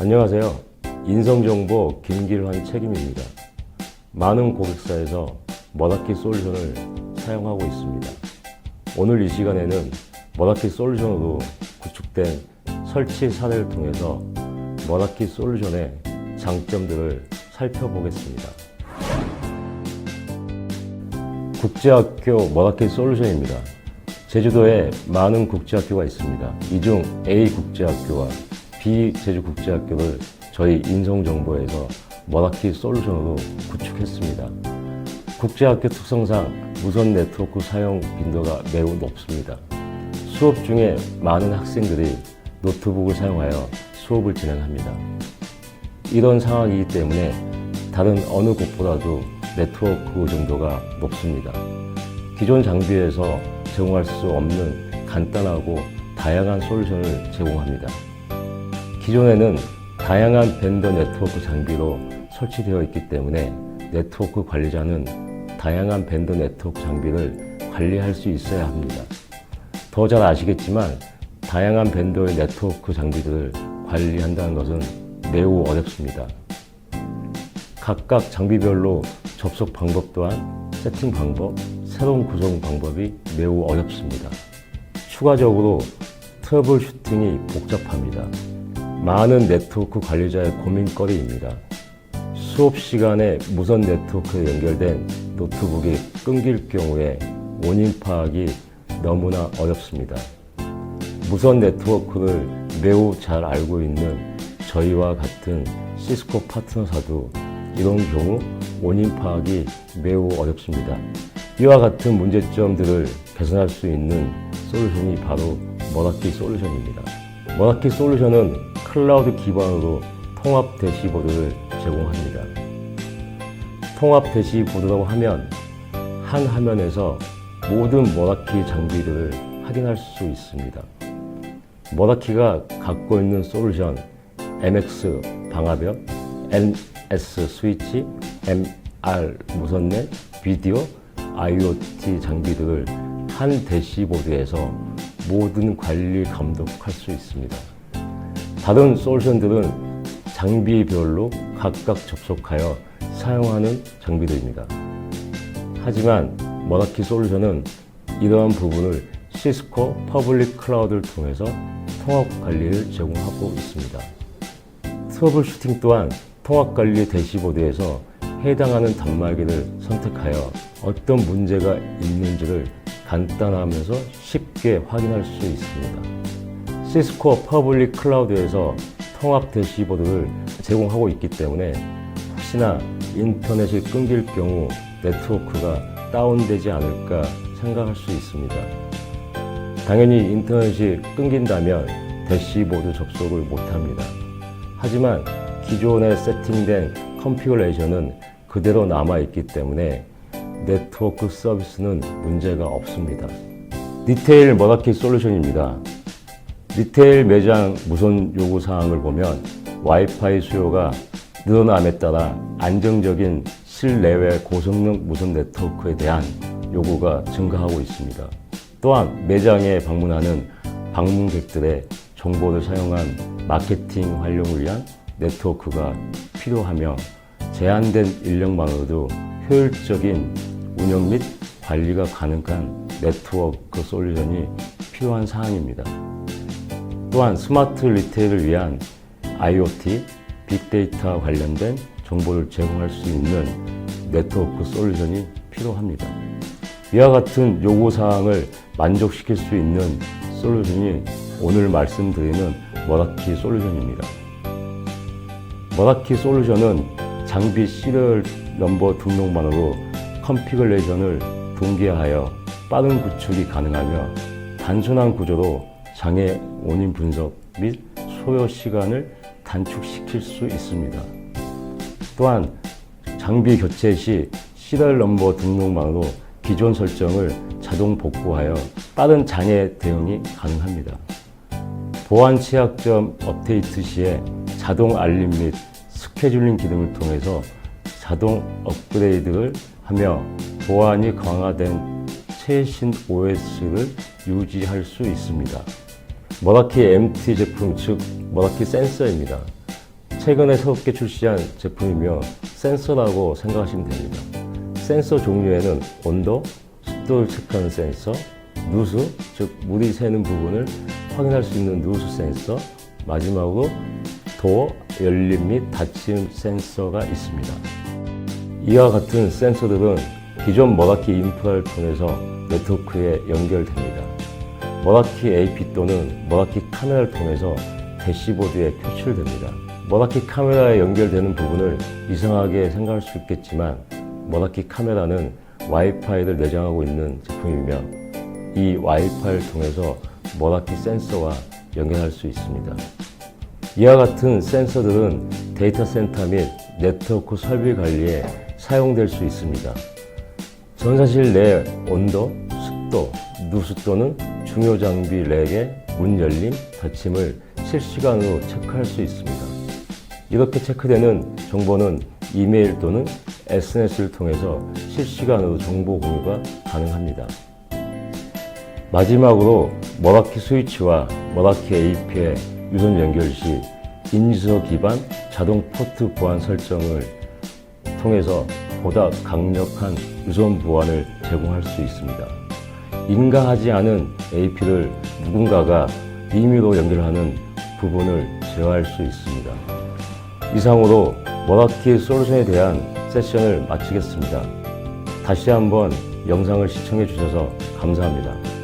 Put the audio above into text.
안녕하세요. 인성정보 김길환 책임입니다. 많은 고객사에서 머다키 솔루션을 사용하고 있습니다. 오늘 이 시간에는 머다키 솔루션으로 구축된 설치 사례를 통해서 머다키 솔루션의 장점들을 살펴보겠습니다. 국제학교 머다키 솔루션입니다. 제주도에 많은 국제학교가 있습니다. 이 중 A 국제학교와 B 제주 국제학교를 저희 인성정보에서 머다키 솔루션으로 구축했습니다. 국제학교 특성상 무선 네트워크 사용 빈도가 매우 높습니다. 수업 중에 많은 학생들이 노트북을 사용하여 수업을 진행합니다. 이런 상황이기 때문에 다른 어느 곳보다도 네트워크 정도가 높습니다. 기존 장비에서 제공할 수 없는 간단하고 다양한 솔루션을 제공합니다. 기존에는 다양한 밴더 네트워크 장비로 설치되어 있기 때문에 네트워크 관리자는 다양한 밴더 네트워크 장비를 관리할 수 있어야 합니다. 더 잘 아시겠지만 다양한 밴더의 네트워크 장비들을 관리한다는 것은 매우 어렵습니다. 각각 장비별로 접속 방법 또한 세팅 방법, 새로운 구성 방법이 매우 어렵습니다. 추가적으로 트러블 슈팅이 복잡합니다. 많은 네트워크 관리자의 고민거리입니다. 수업 시간에 무선 네트워크에 연결된 노트북이 끊길 경우에 원인 파악이 너무나 어렵습니다. 무선 네트워크를 매우 잘 알고 있는 저희와 같은 시스코 파트너사도 이런 경우 원인 파악이 매우 어렵습니다. 이와 같은 문제점들을 개선할 수 있는 솔루션이 바로 머라키 솔루션입니다. 머라키 솔루션은 클라우드 기반으로 통합 대시보드를 제공합니다. 통합 대시보드라고 하면 한 화면에서 모든 머라키 장비들을 확인할 수 있습니다. 머라키가 갖고 있는 솔루션 MX 방화벽, NS 스위치, MR 무선넷, 비디오, IoT 장비들을 한 대시보드에서 모든 관리 감독할 수 있습니다. 다른 솔루션들은 장비별로 각각 접속하여 사용하는 장비들입니다. 하지만 머라키 솔루션은 이러한 부분을 시스코 퍼블릭 클라우드를 통해서 통합 관리를 제공하고 있습니다. 트러블 슈팅 또한 통합 관리 대시보드에서 해당하는 단말기를 선택하여 어떤 문제가 있는지를 간단하면서 쉽게 확인할 수 있습니다. 시스코 퍼블릭 클라우드에서 통합 대시보드를 제공하고 있기 때문에 혹시나 인터넷이 끊길 경우 네트워크가 다운되지 않을까 생각할 수 있습니다. 당연히 인터넷이 끊긴다면 대시보드 접속을 못합니다. 하지만 기존에 세팅된 컨피그레이션은 그대로 남아있기 때문에 네트워크 서비스는 문제가 없습니다. 리테일 머다키 솔루션입니다. 리테일 매장 무선 요구 사항을 보면 와이파이 수요가 늘어남에 따라 안정적인 실내외 고성능 무선 네트워크에 대한 요구가 증가하고 있습니다. 또한 매장에 방문하는 방문객들의 정보를 사용한 마케팅 활용을 위한 네트워크가 필요하며 제한된 인력만으로도 효율적인 운영 및 관리가 가능한 네트워크 솔루션이 필요한 사항입니다. 또한 스마트 리테일을 위한 IoT, 빅데이터 관련된 정보를 제공할 수 있는 네트워크 솔루션이 필요합니다. 이와 같은 요구사항을 만족시킬 수 있는 솔루션이 오늘 말씀드리는 머라키 솔루션입니다. 머라키 솔루션은 장비 시리얼 넘버 등록만으로 컨피그레이션을 동기화하여 빠른 구축이 가능하며 단순한 구조로 장애 원인 분석 및 소요 시간을 단축시킬 수 있습니다. 또한 장비 교체 시 시리얼 넘버 등록만으로 기존 설정을 자동 복구하여 빠른 장애 대응이 가능합니다. 보안 취약점 업데이트 시에 자동 알림 및 스케줄링 기능을 통해서 자동 업그레이드를 하며 보안이 강화된 최신 OS를 유지할 수 있습니다. 머라키 MT 제품 즉 머라키 센서입니다. 최근에 새롭게 출시한 제품이며 센서라고 생각하시면 됩니다. 센서 종류에는 온도, 습도를 체크하는 센서, 누수, 즉 물이 새는 부분을 확인할 수 있는 누수 센서, 마지막으로 도어, 열림 및 닫힘 센서가 있습니다. 이와 같은 센서들은 기존 머라키 인프라를 통해서 네트워크에 연결됩니다. 머라키 AP 또는 머라키 카메라를 통해서 대시보드에 표출됩니다. 머라키 카메라에 연결되는 부분을 이상하게 생각할 수 있겠지만 머라키 카메라는 와이파이를 내장하고 있는 제품이며 이 와이파이를 통해서 머라키 센서와 연결할 수 있습니다. 이와 같은 센서들은 데이터 센터 및 네트워크 설비 관리에 사용될 수 있습니다. 전사실 내 온도, 습도, 누수 또는 중요 장비 렉의 문 열림, 닫힘을 실시간으로 체크할 수 있습니다. 이렇게 체크되는 정보는 이메일 또는 SNS를 통해서 실시간으로 정보 공유가 가능합니다. 마지막으로 머라키 스위치와 머라키 AP의 유선 연결 시 인지서 기반 자동 포트 보안 설정을 통해서 보다 강력한 유선 보안을 제공할 수 있습니다. 인가하지 않은 AP를 누군가가 임의로 연결하는 부분을 제어할 수 있습니다. 이상으로 머라키 솔루션에 대한 세션을 마치겠습니다. 다시 한번 영상을 시청해 주셔서 감사합니다.